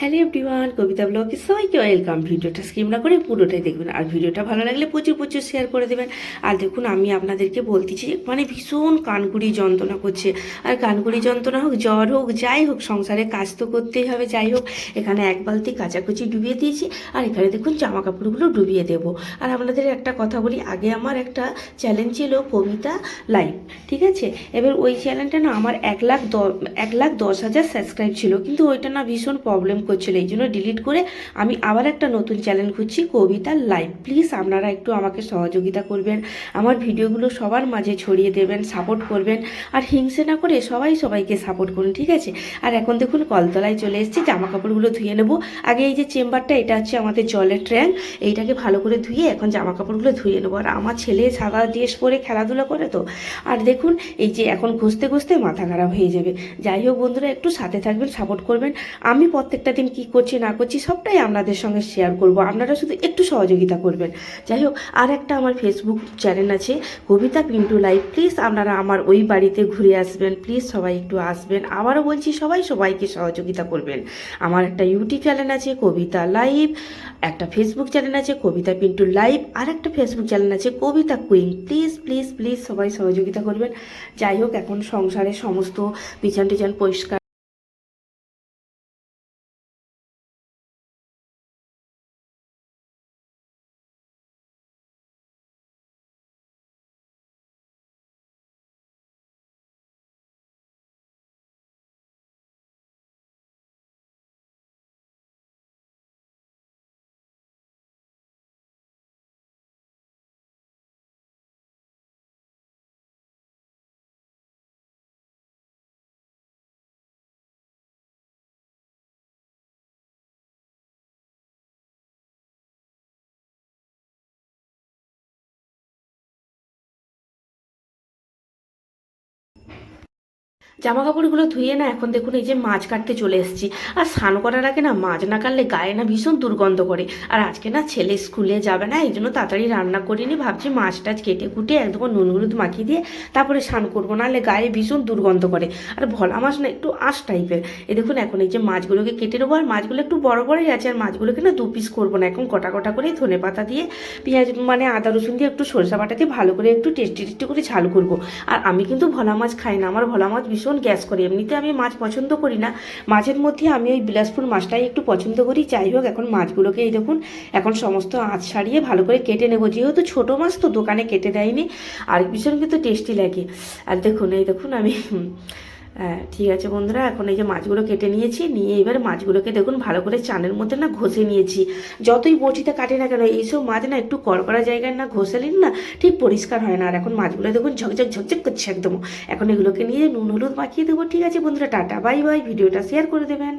Hello everyone, কবিতা ব্লগে সবাইকে welcome. ভিডিওটা স্কিম না করে পুরোটাই দেখবেন। আর ভিডিওটা ভালো লাগলে প্রচুর প্রচুর শেয়ার করে দেবেন। আর দেখুন, আমি আপনাদেরকে বলতেছি মানে ভীষণ কানগুড়ি যন্ত্রণা করছে। আর কানগুড়ি যন্ত্রণা হোক, জ্বর হোক, যাই হোক, সংসারে কাজ তো করতেই হবে, যাই হোক। এখানে এক বালতি কাচাকুচি ডুবিয়ে দিয়েছি, আর এখানে দেখুন জামা কাপড়গুলো ডুবিয়ে দেবো। আর আপনাদের একটা কথা বলি, আগে আমার একটা চ্যালেঞ্জ ছিল কবিতা লাইভ ঠিক আছে? এবার ওই চ্যানেলটা না আমার এক লাখ দ- এক লাখ দশ হাজার সাবস্ক্রাইব ছিল, কিন্তু ওইটা না ভীষণ প্রবলেম করছিল, এই জন্য ডিলিট করে আমি আবার একটা নতুন চ্যানেল খুঁজছি কবিতা লাইভ প্লিজ আপনারা একটু আমাকে সহযোগিতা করবেন, আমার ভিডিওগুলো সবার মাঝে ছড়িয়ে দেবেন সাপোর্ট করবেন, আর হিংসে না করে সবাই সবাইকে সাপোর্ট করুন, ঠিক আছে? আর এখন দেখুন কলতলায় চলে এসেছি জামা কাপড়গুলো ধুয়ে নেব। আগে এই যে চেম্বারটা এটা হচ্ছে আমাদের জলের ট্র্যাঙ্ক এইটাকে ভালো করে ধুয়ে এখন জামা কাপড়গুলো ধুয়ে নেব। আর আমার ছেলে সাদা ড্রেস পরে খেলাধুলা করে তো, আর দেখুন এই যে এখন ঘষতে ঘষতে মাথা খারাপ হয়ে যাবে। যাই হোক বন্ধুরা, একটু সাথে থাকবেন সাপোর্ট করবেন। আমি প্রত্যেকটা দিন কী করছি, না করছি, সবটাই আপনাদের সঙ্গে শেয়ার করব। আপনারা শুধু একটু সহযোগিতা করবেন। যাই হোক আর একটা আমার ফেসবুক চ্যানেল আছে, কবিতা পিন্টু লাইভ প্লিজ আপনারা আমার ওই বাড়িতে ঘুরে আসবেন। প্লিজ সবাই একটু আসবেন। আবারও বলছি, সবাই সবাইকে সহযোগিতা করবেন। আমার একটা ইউটিউব চ্যানেল আছে, কবিতা লাইভ একটা ফেসবুক চ্যানেল আছে, কবিতা পিন্টু লাইভ আর একটা ফেসবুক চ্যানেল আছে, Kobita queen please please please সবাই সহযোগিতা করবেন। যাই হোক, এখন সংসারে সমস্ত বিছান টিছান পরিষ্কার জামা কাপড়গুলো ধুয়ে না এখন দেখুন এই যে মাছ কাটতে চলে এসেছি। আর স্নান করার আগে না মাছ না কাটলে গায়ে না ভীষণ দুর্গন্ধ করে। আর আজকে না ছেলে স্কুলে যাবে না, এই জন্য তাড়াতাড়ি রান্না করিনি ভাবছি মাছ টাছ কেটে কুটে একদম নুন হলুদ মাখিয়ে দিয়ে তারপরে স্নান করব, নাহলে গায়ে ভীষণ দুর্গন্ধ করে। আর ভোলা মাছ না একটু আঁশ টাইপের। এই দেখুন এখন এই যে মাছগুলোকে কেটে নেব, আর মাছগুলো একটু বড় বড়ই আছে, আর মাছগুলোকে না দু পিস করব না, এখন কটা কটা করে ধনে পাতা দিয়ে, পেঁয়াজ মানে আদা রসুন দিয়ে একটু সরষা বাটা দিয়ে ভালো করে একটু টেস্টি টেস্টি করে ঝাল করব। আর আমি কিন্তু ভোলা মাছ খাই না, আমার ভোলা মাছ ভীষণ গ্যাস করি। এমনিতে আমি মাছ পছন্দ করি না। মাছের মধ্যে আমি ওই বিলাসপুর মাছটাই একটু পছন্দ করি। যাই হোক, এখন মাছগুলোকে এই দেখুন, এখন সমস্ত আঁচ ছাড়িয়ে ভালো করে কেটে নেব। যেহেতু ছোটো মাছ তো দোকানে কেটে দেয়নি, আর ভীষণ কিন্তু টেস্টি লাগে। আর দেখুন, এই দেখুন আমি ঠিক আছে বন্ধুরা, এখন এই যে মাছগুলো কেটে নিয়েছি, নিয়ে এবার মাছগুলোকে দেখুন ভালো করে চানের মধ্যে না ঘষে নিয়েছি। যতই বটিতে কাটে না কেন, এইসব মাছ না একটু কড়কড়া জায়গায় না ঘষে নিন না ঠিক পরিষ্কার হয় না। আর এখন মাছগুলো দেখুন ঝকঝক ঝকঝক করছে একদম। এখন এগুলোকে নিয়ে নুন, হলুদ মাখিয়ে দেবো। ঠিক আছে বন্ধুরা, টাটা, বাই বাই। ভিডিওটা শেয়ার করে দেবেন।